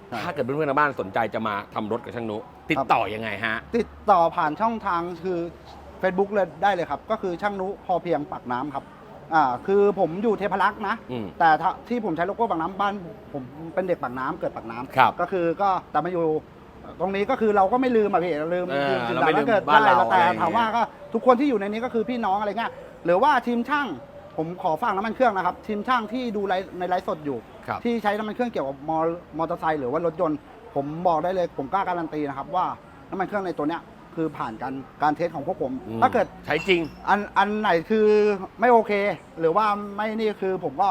ใช่ๆถ้าเกิดเพื่อนๆทางบ้านสนใจจะมาทำรถกับช่างนุ ติดต่อยังไงฮะ ติดต่อผ่านช่องทางคือ Facebook เลยได้เลยครับ ก็คือช่างนุพอเพียงปากน้ำครับอ่าคือผมอยู่เทพรักษ์นะ อืมแต่ถ้าที่ผมใช้โลโก้ปากน้ำบ้าน ผมเป็นเด็กปากน้ำเกิดปากน้ำครับ ก็คือก็แต่มาอยู่ ตรงนี้ก็คือเราก็ไม่ลืมอะพี่ลืมเออลืมถึงเราไม่แต่ถ้าเกิดลืมบ้านได้เราแต่อะไรอย่างเงี้ย ถามว่าก็ทุกคนที่อยู่ในนี้ก็คือพี่น้องอะไรเงี้ยหรือว่าทีมช่างผมขอฝากน้ำมันเครื่องนะครับทีมช่างที่ดูไลฟ์ในไลฟ์สดอยู่ ครับ ที่ใช้น้ำมันเครื่องเกี่ยวกับมอมอเตอร์ไซค์หรือว่ารถยนต์ ผมบอกได้เลยผมกล้าการันตีนะครับว่าน้ำมันเครื่องในตัวเนี้ยคือผ่านการการเทสของพวกผม อืม ถ้าเกิดใช้จริง อันอันไหนคือไม่โอเค หรือว่าไม่นี่คือผมก็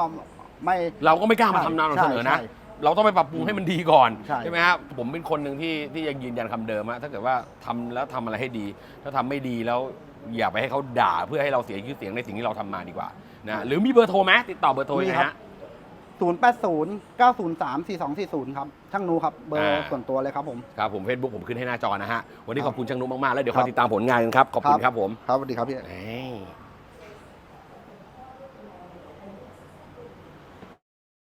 ไม่ เราก็ไม่กล้ามาทำนำเสนอนะ ใช่ เราต้องไปปรับปรุงให้มันดีก่อนใช่ ไหมครับผมเป็นคนหนึ่งที่ที่ยังยืนยันคำเดิมอะถ้าเกิดว่าทำแล้วทำอะไรให้ดี ถ้าทำไม่ดีแล้วอย่าไปให้เขาด่าเพื่อให้เราเสียชื่อเสียงในสิ่งที่เราทำมาดีกว่านะหรือมีเบอร์โทรไหมติดต่อเบอร์โทรยังไงมีครัฮะบ080 903 4240ครับช่างนูครับ เบอร์อ่าส่วนตัวเลยครับผม ครับผมเฟซบุ๊กผมขึ้นให้หน้าจอนะฮะ วันนี้คขรับอบคุณช่างนุมาก ๆ แล้วเดี๋ยวคอยติดตามผลงานกันครับ ขอบคุณครับผม ครับสวัสดีครับพี่เฮ้ย